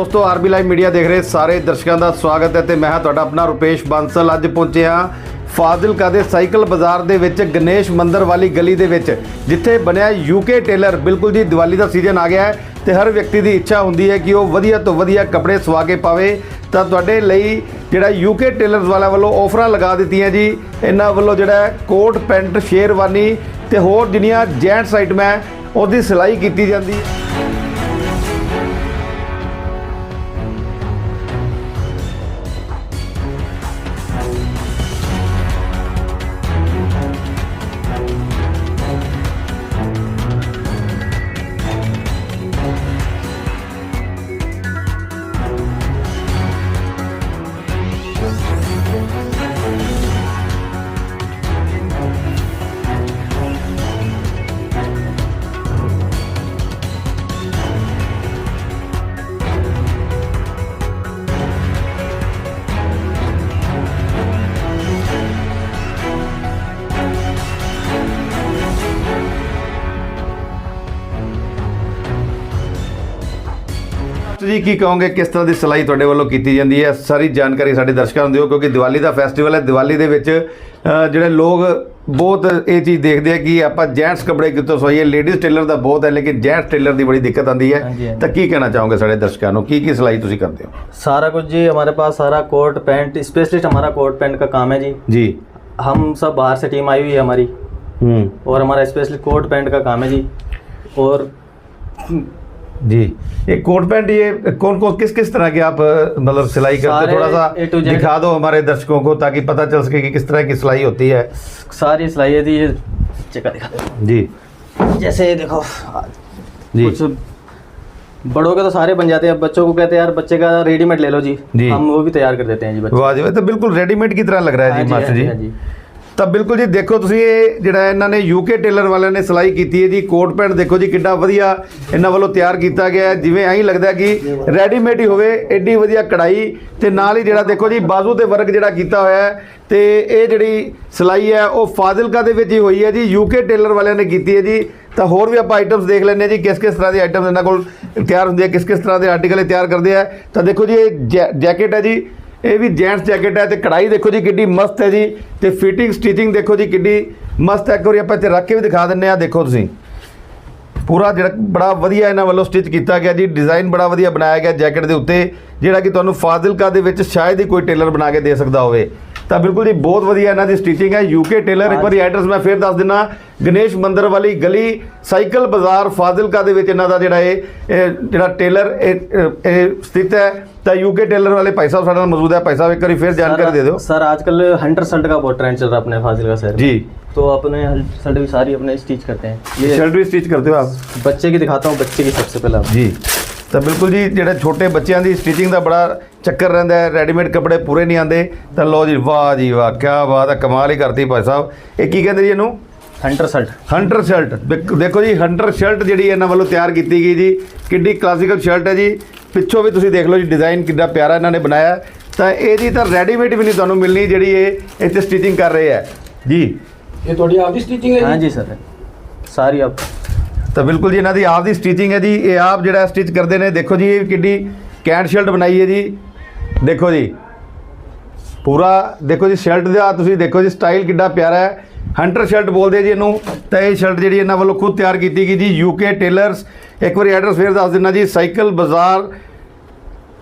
ਦੋਸਤੋ, RB live media ਦੇਖ ਰਹੇ ਸਾਰੇ ਦਰਸ਼ਕਾਂ ਦਾ ਸਵਾਗਤ ਹੈ ਤੇ ਮੈਂ ਹਾਂ ਤੁਹਾਡਾ ਆਪਣਾ ਰੁਪੇਸ਼ ਬਾਂਸਲ। ਅੱਜ ਪਹੁੰਚੇ ਹਾਂ ਫਾਜ਼ਿਲਕਾ ਦੇ ਸਾਈਕਲ ਬਾਜ਼ਾਰ ਦੇ ਵਿੱਚ ਗਣੇਸ਼ ਮੰਦਰ ਵਾਲੀ ਗਲੀ ਦੇ ਵਿੱਚ, ਜਿੱਥੇ ਬਣਿਆ ਯੂਕੇ ਟੇਲਰ। ਬਿਲਕੁਲ ਜੀ, ਦੀਵਾਲੀ ਦਾ ਸੀਜ਼ਨ ਆ ਗਿਆ ਹੈ ਤੇ ਹਰ ਵਿਅਕਤੀ ਦੀ ਇੱਛਾ ਹੁੰਦੀ ਹੈ ਕਿ ਉਹ ਵਧੀਆ ਤੋਂ ਵਧੀਆ ਕੱਪੜੇ ਸਵਾ ਕੇ ਪਾਵੇ। ਤਾਂ ਤੁਹਾਡੇ ਲਈ ਜਿਹੜਾ ਯੂਕੇ ਟੇਲਰਸ ਵਾਲਿਆਂ ਵੱਲੋਂ ਆਫਰਾਂ ਲਗਾ ਦਿੱਤੀਆਂ ਜੀ, ਇਹਨਾਂ ਵੱਲੋਂ ਜਿਹੜਾ ਕੋਟ, ਪੈਂਟ, ਸ਼ੇਰਵਾਨੀ ਤੇ ਹੋਰ ਜਿੰਨੀਆਂ ਜੈਂਟਸ ਆਈਟਮਾਂ ਉਹਦੀ ਸਿਲਾਈ ਕੀਤੀ ਜਾਂਦੀ ਹੈ। ਜੀ ਕੀ ਕਹੋਗੇ ਕਿਸ ਤਰ੍ਹਾਂ ਦੀ ਸਿਲਾਈ ਤੁਹਾਡੇ ਵੱਲੋਂ ਕੀਤੀ ਜਾਂਦੀ ਹੈ ਸਾਰੀ ਜਾਣਕਾਰੀ ਸਾਡੇ ਦਰਸ਼ਕਾਂ ਨੂੰ ਦਿਓ ਕਿਉਂਕਿ ਦੀਵਾਲੀ ਦਾ ਫੈਸਟੀਵਲ ਹੈ ਦੀਵਾਲੀ ਦੇ ਵਿੱਚ ਅ, ਜਿਹੜੇ ਲੋਕ ਬਹੁਤ ਇਹ ਚੀਜ਼ ਦੇਖਦੇ ਆ ਕਿ ਆਪਾਂ ਜੈਂਟਸ ਕੱਪੜੇ ਕਿੱਥੋਂ ਸਵਾਈਏ ਲੇਡੀਜ਼ ਟੇਲਰ ਦਾ ਬਹੁਤ ਹੈ ਲੇਕਿਨ ਜੈਂਟਸ ਟੇਲਰ ਦੀ ਬੜੀ ਦਿੱਕਤ ਆਉਂਦੀ ਹੈ ਹਾਂਜੀ, ਹਾਂਜੀ। ਤਾਂ ਕੀ ਕਹਿਣਾ ਚਾਹੋਗੇ ਸਾਡੇ ਦਰਸ਼ਕਾਂ ਨੂੰ ਕੀ ਕੀ ਸਿਲਾਈ ਤੁਸੀਂ ਕਰਦੇ ਹੋ सारा कुछ जी हमारे पास सारा कोट पैंट स्पेशलिस्ट हमारा कोट पैंट का काम है जी ਜੀ हम सब बाहर से टीम आई हुई है हमारी ਹੂੰ और हमारा स्पेशली कोट पैंट का काम है जी और जी। ये कोट पैंट ये कौन कौन किस किस तरह के आप मतलब सिलाई करते थोड़ा सा दिखा दो हमारे दर्शकों को ताकि पता चल सके कि किस तरह की सिलाई होती है। सारी सिलाई है ये चेका दिखा जी। जैसे ये देखो जी। कुछ बड़ों के तो सारे बन जाते हैं बच्चों को कहते हैं यार बच्चे का रेडीमेड ले लो जी, जी। हम वो भी तैयार कर देते हैं जी बच्चे। वाह जी तो बिल्कुल रेडीमेड की तरह लग रहा है जी हाँ मास्टर हाँ जी। हाँ ਤਾਂ ਬਿਲਕੁਲ ਜੀ, ਦੇਖੋ ਤੁਸੀਂ ਇਹ ਜਿਹੜਾ ਇਹਨਾਂ ਨੇ ਯੂਕੇ ਟੇਲਰ ਵਾਲਿਆਂ ਨੇ ਸਿਲਾਈ ਕੀਤੀ ਹੈ ਜੀ ਕੋਟ ਪੈਂਟ ਦੇਖੋ ਜੀ ਕਿੰਨਾ ਵਧੀਆ ਇਹਨਾਂ ਵੱਲੋਂ ਤਿਆਰ ਕੀਤਾ ਗਿਆ ਜਿਵੇਂ ਐਂ ਲੱਗਦਾ ਕਿ ਰੈਡੀਮੇਡ ਹੀ ਹੋਵੇ ਐਡੀ ਵਧੀਆ ਕਢਾਈ ਤੇ ਨਾਲ ਹੀ ਜਿਹੜਾ ਦੇਖੋ ਜੀ, ਬਾਜ਼ੂ ਤੇ ਵਰਕ ਜਿਹੜਾ ਕੀਤਾ ਹੋਇਆ ਹੈ ਤੇ ਇਹ ਜਿਹੜੀ ਸਿਲਾਈ ਹੈ, ਉਹ ਫਾਜ਼ਿਲਕਾ ਦੇ ਵਿੱਚ ਹੀ ਹੋਈ ਹੈ ਜੀ ਯੂਕੇ ਟੇਲਰ ਵਾਲਿਆਂ ਨੇ ਕੀਤੀ ਹੈ ਜੀ। ਤਾਂ ਹੋਰ ਵੀ ਆਪਾਂ ਆਈਟਮਸ ਦੇਖ ਲੈਂਦੇ ਹਾਂ ਜੀ ਕਿਸ ਕਿਸ ਤਰ੍ਹਾਂ ਦੇ ਆਈਟਮਸ ਇਹਨਾਂ ਕੋਲ ਤਿਆਰ ਹੁੰਦੀ ਹੈ ਕਿਸ ਕਿਸ ਤਰ੍ਹਾਂ ਦੇ ਆਰਟੀਕਲ ਇਹ ਤਿਆਰ ਕਰਦੇ ਆ। ਤਾਂ ਦੇਖੋ ਜੀ, ਇਹ ਜੈ- ਜੈਕਟ ਹੈ ਜੀ ਇਹ ਵੀ ਜੈਂਟਸ ਜੈਕਟ ਹੈ ਤੇ ਕਢਾਈ ਦੇਖੋ ਜੀ ਕਿੱਡੀ ਮਸਤ ਹੈ ਜੀ ਤੇ ਫਿਟਿੰਗ, ਸਟਿਚਿੰਗ ਦੇਖੋ ਜੀ ਕਿੱਡੀ ਮਸਤ ਹੈ। ਇੱਕ ਵਾਰੀ ਆਪਾਂ ਇੱਥੇ ਰੱਖ ਕੇ ਵੀ ਦਿਖਾ ਦਿੰਨੇ ਆ ਦੇਖੋ ਤੁਸੀਂ। ਪੂਰਾ ਜਿਹੜਾ ਬੜਾ ਵਧੀਆ ਇਹਨਾਂ ਵੱਲੋਂ ਸਟਿਚ ਕੀਤਾ ਗਿਆ ਜੀ, ਡਿਜ਼ਾਈਨ ਬੜਾ ਵਧੀਆ ਬਣਾਇਆ ਗਿਆ ਜੈਕਟ ਦੇ ਉੱਤੇ, ਜਿਹੜਾ ਕਿ ਤੁਹਾਨੂੰ ਫਾਜ਼ਿਲਕਾ ਦੇ ਵਿੱਚ ਸ਼ਾਇਦ ਹੀ ਕੋਈ ਟੇਲਰ ਬਣਾ ਕੇ ਦੇ ਸਕਦਾ ਹੋਵੇ। ਤਾਂ ਬਿਲਕੁਲ ਜੀ ਬਹੁਤ ਵਧੀਆ ਇਹਨਾਂ ਦੀ ਸਟਿਚਿੰਗ ਹੈ ਯੂਕੇ ਟੇਲਰ ਇੱਕ ਵਾਰੀ ਐਡਰੈਸ ਮੈਂ ਫੇਰ ਦੱਸ ਦਿੰਨਾ ਗਣੇਸ਼ ਮੰਦਿਰ ਵਾਲੀ ਗਲੀ ਸਾਈਕਲ ਬਾਜ਼ਾਰ ਫਾਜ਼ਿਲਕਾ ਦੇ ਵਿੱਚ ਇਹਨਾਂ ਦਾ ਜਿਹੜਾ ਇਹ ਇਹ ਜਿਹੜਾ ਟੇਲਰ ਇਹ ਇਹ ਸਥਿਤ ਹੈ ਤਾਂ ਯੂਕੇ ਟੇਲਰ ਵਾਲੇ ਭਾਈ ਸਾਹਿਬ ਸਾਡੇ ਨਾਲ ਮੌਜੂਦ ਹੈ ਭਾਈ ਸਾਹਿਬ ਇੱਕ ਵਾਰੀ ਫੇਰ ਜਾਣਕਾਰੀ ਦੇ ਦਿਓ सर आजकल हंटर शर्ट का बहुत ट्रेंड चल रहा है अपने फाजिल का शहर में। जी तो अपने शर्ट भी सारी अपने स्टिच करते हैं ये शर्ट भी स्टिच करते हो आप बच्चे की दिखाता हूँ बच्चे की सबसे पहले आप ਜੀ ਤਾਂ ਬਿਲਕੁਲ ਜੀ ਜਿਹੜਾ ਛੋਟੇ ਬੱਚਿਆਂ ਦੀ ਸਟਿਚਿੰਗ ਦਾ ਬੜਾ ਚੱਕਰ ਰਹਿੰਦਾ ਹੈ ਰੈਡੀਮੇਡ ਕੱਪੜੇ ਪੂਰੇ ਨਹੀਂ ਆਉਂਦੇ। ਤਾਂ ਲੋ ਜੀ ਵਾਹ ਜੀ ਵਾਹ ਕੀ ਬਾਤ ਹੈ ਕਮਾਲ ਹੀ ਕਰਤੀ ਭਾਈ ਸਾਹਿਬ। ਇਹ ਕੀ ਕਹਿੰਦੇ ਜੀ ਇਹਨੂੰ? ਹੰਟਰ ਸ਼ਰਟ ਹੰਟਰ ਸ਼ਰਟ ਦੇਖੋ ਜੀ ਹੰਟਰ ਸ਼ਰਟ ਜਿਹੜੀ ਇਹਨਾਂ ਵੱਲੋਂ ਤਿਆਰ ਕੀਤੀ ਗਈ ਜੀ ਕਿੱਡੀ ਕਲਾਸਿਕਲ ਸ਼ਰਟ ਹੈ ਜੀ। ਪਿੱਛੋਂ ਵੀ ਤੁਸੀਂ ਦੇਖ ਲਓ ਜੀ ਡਿਜ਼ਾਈਨ ਕਿੰਨਾ ਪਿਆਰਾ ਇਹਨਾਂ ਨੇ ਬਣਾਇਆ। ਤਾਂ ਇਹਦੀ ਤਾਂ ਰੈਡੀਮੇਡ ਵੀ ਨਹੀਂ ਤੁਹਾਨੂੰ ਮਿਲਣੀ ਜਿਹੜੀ ਇਹ ਇੱਥੇ ਸਟਿਚਿੰਗ ਕਰ ਰਹੇ ਹੈ। ਜੀ। ਇਹ ਤੁਹਾਡੀ ਆਪ ਦੀ ਸਟਿਚਿੰਗ ਹੈ ਜੀ? ਹਾਂ ਜੀ ਸਰ ਸਾਰੀ ਆਪ ਤਾਂ ਬਿਲਕੁਲ ਜੀ, ਇਹਨਾਂ ਦੀ ਆਪ ਦੀ ਸਟਿਚਿੰਗ ਹੈ ਜੀ। ਇਹ ਆਪ ਜਿਹੜਾ ਸਟਿਚ ਕਰਦੇ ਨੇ, ਦੇਖੋ ਜੀ, ਇਹ ਕਿੱਡੀ ਕੈਂਟ ਸ਼ਰਟ ਬਣਾਈ ਹੈ ਜੀ। ਦੇਖੋ ਜੀ, ਪੂਰਾ, ਦੇਖੋ ਜੀ ਸ਼ਰਟ ਦਾ ਤੁਸੀਂ ਦੇਖੋ ਜੀ ਸਟਾਈਲ ਕਿੱਡਾ ਪਿਆਰਾ ਹੈ। ਹੰਟਰ ਸ਼ਰਟ ਬੋਲਦੇ ਜੀ ਇਹਨੂੰ। ਤਾਂ ਇਹ ਸ਼ਰਟ ਜਿਹੜੀ ਇਹਨਾਂ ਵੱਲੋਂ ਖੁਦ ਤਿਆਰ ਕੀਤੀ ਗਈ ਜੀ ਯੂਕੇ ਟੇਲਰਸ ਇੱਕ ਵਾਰੀ ਐਡਰੈਸ ਫੇਰ ਦੱਸ ਦਿੰਨਾ ਜੀ ਸਾਈਕਲ ਬਾਜ਼ਾਰ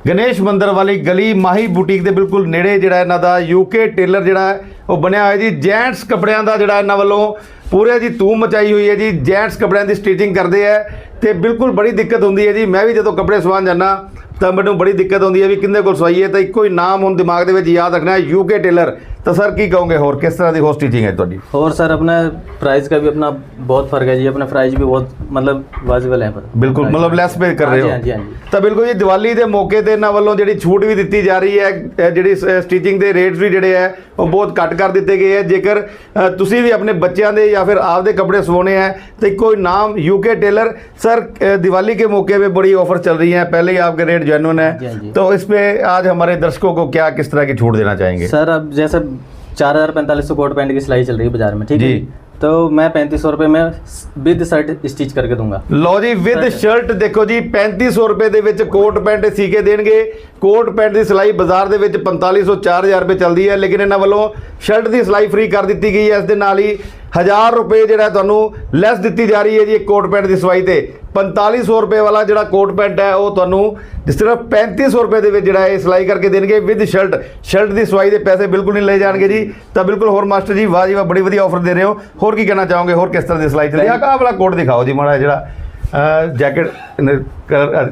ਗਣੇਸ਼ ਮੰਦਰ ਵਾਲੀ ਗਲੀ ਮਾਹੀ ਬੁਟੀਕ ਦੇ ਬਿਲਕੁਲ ਨੇੜੇ ਜਿਹੜਾ ਇਹਨਾਂ ਦਾ ਯੂਕੇ ਟੇਲਰ ਜਿਹੜਾ ਉਹ ਬਣਿਆ ਹੋਇਆ ਜੀ। ਜੈਂਟਸ ਕੱਪੜਿਆਂ ਦਾ ਜਿਹੜਾ ਇਹਨਾਂ ਵੱਲੋਂ ਪੂਰੇ ਜੀ ਤੂੰ ਮਚਾਈ ਹੋਈ ਹੈ ਜੀ ਜੈਂਟਸ ਕੱਪੜਿਆਂ ਦੀ ਸਟਿਚਿੰਗ ਕਰਦੇ ਆ ਤੇ ਬਿਲਕੁਲ ਬੜੀ ਦਿੱਕਤ ਹੁੰਦੀ ਹੈ ਜੀ। ਮੈਂ ਵੀ ਜਦੋਂ ਕੱਪੜੇ ਸਵਾਨ ਜਾਂਦਾ ਤਾਂ ਮੈਨੂੰ ਬੜੀ ਦਿੱਕਤ ਹੁੰਦੀ ਹੈ ਵੀ ਕਿੰਨੇ ਕੋਲ ਸਵਾਈਏ ਤਾਂ ਇੱਕੋ ਹੀ ਨਾਮ ਹੁਣ ਦਿਮਾਗ ਦੇ ਵਿੱਚ ਯਾਦ ਰੱਖਣਾ ਹੈ ਯੂਕੇ ਟੇਲਰ ਤਾਂ ਸਰ ਕੀ ਕਹੋਗੇ ਹੋਰ ਕਿਸ ਤਰ੍ਹਾਂ ਦੀ ਹੋਰ ਸਟਿਚਿੰਗ ਹੈ ਤੁਹਾਡੀ? ਹੋਰ ਸਰ ਆਪਣਾ ਪ੍ਰਾਈਸ ਦਾ ਵੀ ਆਪਣਾ ਬਹੁਤ ਫ਼ਰਕ ਹੈ ਜੀ ਆਪਣਾ ਪ੍ਰਾਈਸ ਵੀ ਬਹੁਤ ਮਤਲਬ ਵਾਜਬਲ ਹੈ ਪਰ। ਬਿਲਕੁਲ ਮਤਲਬ ਲੈਸ ਪੇ ਕਰ ਰਹੇ ਹੋ। ਹਾਂਜੀ ਹਾਂਜੀ। ਤਾਂ ਬਿਲਕੁਲ ਜੀ ਦੀਵਾਲੀ ਦੇ ਮੌਕੇ ਤੇ ਇਹਨਾਂ ਵੱਲੋਂ ਜਿਹੜੀ ਛੂਟ ਵੀ ਦਿੱਤੀ ਜਾ ਰਹੀ ਹੈ ਜਿਹੜੀ ਸਟਿਚਿੰਗ ਦੇ ਰੇਟਸ ਵੀ ਜਿਹੜੇ ਹੈ ਉਹ ਬਹੁਤ ਘੱਟ ਕਰ ਦਿੱਤੇ ਗਏ ਹੈ। ਜੇਕਰ ਤੁਸੀਂ ਵੀ ਆਪਣੇ ਬੱਚਿਆਂ ਦੇ ਜਾਂ ਫਿਰ ਆਪਦੇ ਕੱਪੜੇ ਸਵਾਉਣੇ ਹੈ तो कोई नाम यूके टेलर सर अह, दिवाली के मौके पे बड़ी ऑफर चल रही है पहले ही आपके रेट जेन्युइन हाँ है जी। तो इस पे आज हमारे दर्शकों को क्या किस तरह की छूट देना चाहेंगे सर अब जैसे चार हजार पैंतालीस सौ कोट पैंट की सिलाई चल रही है बाजार में ठीक है जी। तो मैं पैंतीस सौ रुपये में विद शर्ट स्टिच करके दूंगा ਲਓ ਜੀ ਵਿਦ ਸ਼ਰਟ ਦੇਖੋ ਜੀ 3500 ਰੁਪਏ ਦੇ ਵਿੱਚ ਕੋਟ ਪੈਂਟ ਸੀ ਕੇ ਦੇਣਗੇ ਕੋਟ ਪੈਂਟ ਦੀ ਸਿਲਾਈ ਬਾਜ਼ਾਰ ਦੇ ਵਿੱਚ 4500 4000 ਰੁਪਏ ਚੱਲਦੀ ਹੈ ਲੇਕਿਨ ਇਹਨਾਂ ਵੱਲੋਂ ਸ਼ਰਟ ਦੀ ਸਿਲਾਈ ਫ੍ਰੀ ਕਰ ਦਿੱਤੀ ਗਈ ਹੈ ਇਸ ਦੇ ਨਾਲ ਹੀ 1000 ਰੁਪਏ ਜਿਹੜਾ ਤੁਹਾਨੂੰ ਲੈਸ ਦਿੱਤੀ ਜਾ ਰਹੀ ਹੈ ਜੀ ਇੱਕ ਕੋਟ ਪੈਂਟ ਦੀ ਸਿਲਾਈ ਤੇ 4500 ਰੁਪਏ ਵਾਲਾ ਜਿਹੜਾ ਕੋਟ ਪੈਂਟ ਹੈ ਉਹ ਤੁਹਾਨੂੰ ਸਿਰਫ 3500 ਰੁਪਏ ਦੇ ਵਿੱਚ ਜਿਹੜਾ ਇਹ ਸਿਲਾਈ ਕਰਕੇ ਦੇਣਗੇ ਵਿਦ ਸ਼ਰਟ ਸ਼ਰਟ ਦੀ ਸਵਾਈ ਦੇ ਪੈਸੇ ਬਿਲਕੁਲ ਨਹੀਂ ਲਏ ਜਾਣਗੇ ਜੀ। ਤਾਂ ਬਿਲਕੁਲ ਹੋਰ ਮਾਸਟਰ ਜੀ ਵਾਹ ਜੀ ਵਾਹ ਬੜੀ ਵਧੀਆ ਆਫਰ ਦੇ ਰਹੇ ਹੋ। ਹੋਰ ਕੀ ਕਹਿਣਾ ਚਾਹੋਗੇ? ਹੋਰ ਕਿਸ ਤਰ੍ਹਾਂ ਦੀ ਸਿਲਾਈ ਚੱਲਦੀ ਆ ਆਹ ਵਾਲਾ ਕੋਟ ਦਿਖਾਓ ਜੀ ਮਾੜਾ ਜਿਹੜਾ ਜੈਕਟ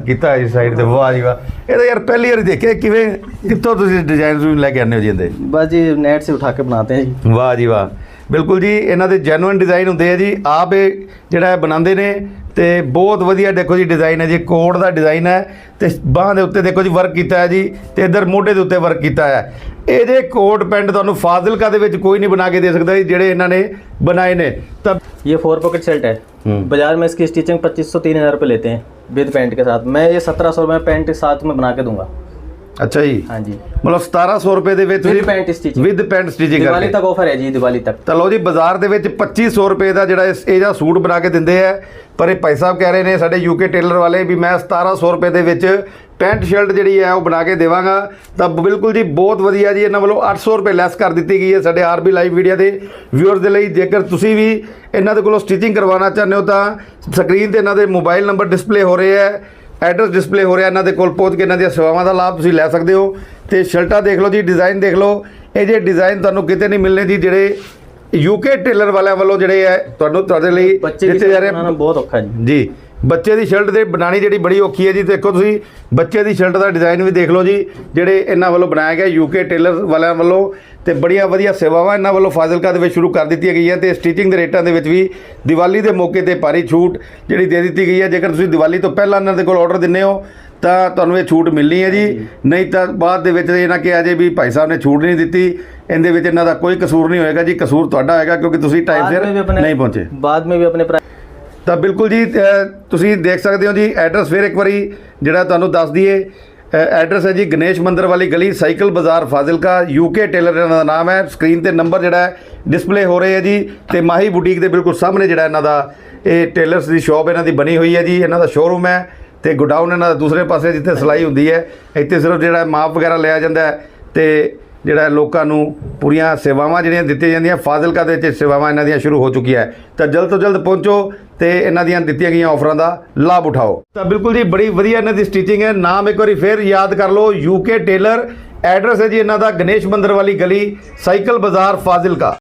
ਕੀਤਾ ਹੈ ਸਾਈਡ ਤੇ। ਵਾਹ ਜੀ ਵਾਹ। ਇਹ ਤਾਂ ਯਾਰ ਪਹਿਲੀ ਵਾਰੀ ਦੇਖਿਆ ਕਿਵੇਂ ਕਿੱਥੋਂ ਤੁਸੀਂ ਡਿਜ਼ਾਈਨਸ ਨੂੰ ਲੈ ਕੇ ਆਉਂਦੇ ਹੋ ਜੀ ਇਹਦੇ? ਬਸ ਜੀ ਨੈਟ ਸੇ ਉਠਾ ਕੇ ਬਣਾਤੇ ਹੈ ਵਾਹ ਜੀ ਵਾਹ। ਬਿਲਕੁਲ ਜੀ ਇਹਨਾਂ ਦੇ ਜੈਨੂਇਨ ਡਿਜ਼ਾਈਨ ਹੁੰਦੇ ਆ ਜੀ। ਆਪ ਇਹ ਜਿਹੜਾ ਹੈ ਬਣਾਉਂਦੇ ਨੇ ਤੇ ਬਹੁਤ ਵਧੀਆ ਦੇਖੋ ਜੀ ਡਿਜ਼ਾਈਨ ਹੈ ਜੀ ਕੋਟ ਦਾ ਡਿਜ਼ਾਈਨ ਹੈ ਤੇ ਬਾਹਾਂ ਦੇ ਉੱਤੇ ਦੇਖੋ ਜੀ ਵਰਕ ਕੀਤਾ ਹੈ ਜੀ ਤੇ ਇਧਰ ਮੋਢੇ ਦੇ ਉੱਤੇ ਵਰਕ ਕੀਤਾ ਹੈ ਇਹਦੇ ਕੋਟ ਪੈਂਟ ਤੁਹਾਨੂੰ ਫਾਜ਼ਿਲਕਾ ਦੇ ਵਿੱਚ ਕੋਈ ਨਹੀਂ ਬਣਾ ਕੇ ਦੇ ਸਕਦਾ ਜੀ ਜਿਹੜੇ ਇਹਨਾਂ ਨੇ ਬਣਾਏ ਨੇ ਤਾਂ ये फोर पॉकेट शर्ट है हम्म। बाजार में इसकी स्टिचिंग पच्चीस सौ तीन हज़ार रुपये लेते हैं विद पैंट के साथ मैं ये सत्रह सौ रुपये पैंट के साथ में बना के दूंगा ਅੱਛਾ ਜੀ। ਹਾਂਜੀ। ਮਤਲਬ 1700 ਰੁਪਏ ਦੇ ਵਿੱਚ with pant stitching with pant stitching Diwali ਤੱਕ ਆਫਰ ਹੈ ਜੀ ਦੀਵਾਲੀ ਤੱਕ। ਤਾਂ ਲਓ ਜੀ ਬਾਜ਼ਾਰ ਦੇ ਵਿੱਚ 2500 ਰੁਪਏ ਦਾ ਜਿਹੜਾ ਇਹ ਜਿਹੜਾ ਸੂਟ ਬਣਾ ਕੇ ਦਿੰਦੇ ਆ। ਪਰ ਇਹ ਭਾਈ ਸਾਹਿਬ ਕਹਿ ਰਹੇ ਨੇ ਸਾਡੇ ਯੂਕੇ ਟੇਲਰ ਵਾਲੇ ਵੀ ਮੈਂ 1700 ਰੁਪਏ ਦੇ ਵਿੱਚ ਪੈਂਟ ਸ਼ਰਟ ਜਿਹੜੀ ਹੈ ਉਹ ਬਣਾ ਕੇ ਦੇਵਾਂਗਾ। ਤਾਂ ਬਿਲਕੁਲ ਜੀ ਬਹੁਤ ਵਧੀਆ ਜੀ ਇਹਨਾਂ ਵੱਲੋਂ 800 ਰੁਪਏ ਲੈਸ ਕਰ ਦਿੱਤੀ ਗਈ ਹੈ ਸਾਡੇ ਆਰਬੀ ਲਾਈਵ ਵੀਡੀਓ ਦੇ ਵਿਊਅਰਸ ਦੇ ਲਈ। ਜੇਕਰ ਤੁਸੀਂ ਵੀ ਇਹਨਾਂ ਦੇ ਕੋਲੋਂ ਸਟਿਚਿੰਗ ਕਰਵਾਉਣਾ ਚਾਹੁੰਦੇ ਹੋ ਤਾਂ ਸਕਰੀਨ ਤੇ ਇਹਨਾਂ ਦੇ ਮੋਬਾਈਲ ਨੰਬਰ ਡਿਸਪਲੇ ਹੋ ਰਹੇ ਹੈ। ਐਡਰੈਸ ਡਿਸਪਲੇ ਹੋ ਰਿਹਾ ਇਹਨਾਂ ਦੇ ਕੋਲ ਪਹੁੰਚ ਕੇ ਇਹਨਾਂ ਦੀਆਂ ਸੇਵਾਵਾਂ ਦਾ ਲਾਭ ਤੁਸੀਂ ਲੈ ਸਕਦੇ ਹੋ। ਤੇ ਸ਼ਰਟਾਂ ਦੇਖ ਲਓ ਜੀ ਡਿਜ਼ਾਈਨ ਦੇਖ ਲਓ। ਇਹ ਜੇ ਡਿਜ਼ਾਈਨ ਤੁਹਾਨੂੰ ਕਿਤੇ ਨਹੀਂ ਮਿਲਨੇ ਜੀ ਜਿਹੜੇ ਯੂਕੇ ਟੇਲਰ ਵਾਲਿਆਂ ਵੱਲੋਂ ਜਿਹੜੇ ਹੈ ਤੁਹਾਨੂੰ ਤੁਹਾਡੇ ਲਈ ਬੱਚੇ ਜਾ ਰਹੇ ਬਹੁਤ ਔਖਾ ਜੀ। ਜੀ। ਬੱਚੇ ਦੀ ਸ਼ਰਟ ਦੇ ਬਣਾਣੀ ਜਿਹੜੀ ਬੜੀ ਔਖੀ ਹੈ ਜੀ ਦੇਖੋ ਤੁਸੀਂ ਬੱਚੇ ਦੀ ਸ਼ਰਟ ਦਾ ਡਿਜ਼ਾਈਨ ਵੀ ਦੇਖ ਲਓ ਜੀ ਜਿਹੜੇ ਇਹਨਾਂ ਵੱਲੋਂ ਬਣਾਇਆ ਗਿਆ ਯੂਕੇ ਟੇਲਰ ਵਾਲਿਆਂ ਵੱਲੋਂ ਤੇ ਬੜੀਆਂ ਵਧੀਆ ਸੇਵਾਵਾਂ ਇਹਨਾਂ ਵੱਲੋਂ ਫਾਜ਼ਿਲਕਾ ਦੇ ਵਿੱਚ ਸ਼ੁਰੂ ਕਰ ਦਿੱਤੀਆਂ ਗਈਆਂ ਤੇ ਸਟਿਚਿੰਗ ਦੇ ਰੇਟਾਂ ਦੇ ਵਿੱਚ ਵੀ ਦੀਵਾਲੀ ਦੇ ਮੌਕੇ ਤੇ ਭਾਰੀ ਛੂਟ ਜਿਹੜੀ ਦੇ ਦਿੱਤੀ ਗਈ ਹੈ। ਜੇਕਰ ਤੁਸੀਂ ਦੀਵਾਲੀ ਤੋਂ ਪਹਿਲਾਂ ਇਹਨਾਂ ਦੇ ਕੋਲ ਆਰਡਰ ਦਿੰਨੇ ਹੋ ਤਾਂ ਤੁਹਾਨੂੰ ਇਹ ਛੂਟ ਮਿਲਣੀ ਹੈ ਜੀ। ਨਹੀਂ ਤਾਂ ਬਾਅਦ ਦੇ ਵਿੱਚ ਇਹਨਾਂ ਕਿਹਾ ਜੇ ਵੀ ਭਾਈ ਸਾਹਿਬ ਨੇ ਛੂਟ ਨਹੀਂ ਦਿੱਤੀ ਇਹਦੇ ਵਿੱਚ ਇਹਨਾਂ ਦਾ ਕੋਈ ਕਸੂਰ ਨਹੀਂ ਹੋਏਗਾ ਜੀ। ਕਸੂਰ ਤੁਹਾਡਾ ਹੋਏਗਾ ਕਿਉਂਕਿ ਤੁਸੀਂ ਟਾਈਮ ਸਿਰ ਨਹੀਂ ਪਹੁੰਚੇ। ਬਾਅਦ ਵਿੱਚ ਵੀ ਆਪਣੇ ਤਾਂ ਬਿਲਕੁਲ ਜੀ ਤੁਸੀਂ ਦੇਖ ਸਕਦੇ ਹੋ ਜੀ, ਐਡਰੈਸ ਫਿਰ ਇੱਕ ਵਾਰੀ ਜਿਹੜਾ ਤੁਹਾਨੂੰ ਦੱਸ ਦਈਏ। ਐਡਰੈਸ ਹੈ ਜੀ ਗਣੇਸ਼ ਮੰਦਰ ਵਾਲੀ ਗਲੀ, ਸਾਈਕਲ ਬਾਜ਼ਾਰ ਫਾਜ਼ਿਲਕਾ ਯੂਕੇ ਟੇਲਰ ਇਹਨਾਂ ਦਾ ਨਾਮ ਹੈ। ਸਕਰੀਨ ਤੇ ਨੰਬਰ ਜਿਹੜਾ ਹੈ, ਡਿਸਪਲੇ ਹੋ ਰਹੇ ਹੈ ਜੀ ਤੇ ਮਾਹੀ ਬੁਟੀਕ ਦੇ ਬਿਲਕੁਲ ਸਾਹਮਣੇ ਜਿਹੜਾ ਇਹਨਾਂ ਦਾ, ਇਹ ਟੇਲਰਸ ਦੀ ਸ਼ਾਪ ਇਹਨਾਂ ਦੀ ਬਣੀ ਹੋਈ ਹੈ ਜੀ, ਇਹਨਾਂ ਦਾ ਸ਼ੋਰੂਮ ਹੈ ਤੇ ਗੋਡਾਊਨ ਇਹਨਾਂ ਦਾ ਦੂਸਰੇ ਪਾਸੇ ਜਿੱਥੇ ਸਿਲਾਈ ਹੁੰਦੀ ਹੈ, ਇੱਥੇ ਸਿਰਫ ਜਿਹੜਾ ਮਾਪ ਵਗੈਰਾ ਲਿਆ ਜਾਂਦਾ ਹੈ ਤੇ ਜਿਹੜਾ ਲੋਕਾਂ ਨੂੰ ਪੂਰੀਆਂ ਸੇਵਾਵਾਂ ਜਿਹੜੀਆਂ ਦਿੱਤੀਆਂ ਜਾਂਦੀਆਂ, ਫਾਜ਼ਿਲਕਾ ਦੇ ਵਿੱਚ ਸੇਵਾਵਾਂ ਇਹਨਾਂ ਦੀਆਂ ਸ਼ੁਰੂ ਹੋ ਚੁੱਕੀਆਂ ਹੈ। ਤਾਂ ਜਲਦ ਤੋਂ ਜਲਦ ਪਹੁੰਚੋ ਤੇ ਇਹਨਾਂ ਦੀਆਂ ਦਿੱਤੀਆਂ ਗਈਆਂ ਆਫਰਾਂ ਦਾ ਲਾਭ ਉਠਾਓ। ਤਾਂ ਬਿਲਕੁਲ ਜੀ, ਬੜੀ ਵਧੀਆ ਇਹਨਾਂ ਦੀ ਸਟਿਚਿੰਗ ਹੈ। ਨਾਮ ਇੱਕ ਵਾਰੀ ਫੇਰ ਯਾਦ ਕਰ ਲਓ ਯੂਕੇ ਟੇਲਰ ਐਡਰੈਸ ਹੈ ਜੀ ਇਹਨਾਂ ਦਾ ਗਣੇਸ਼ ਮੰਦਰ ਵਾਲੀ ਗਲੀ, ਸਾਈਕਲ ਬਾਜ਼ਾਰ ਫਾਜ਼ਿਲਕਾ।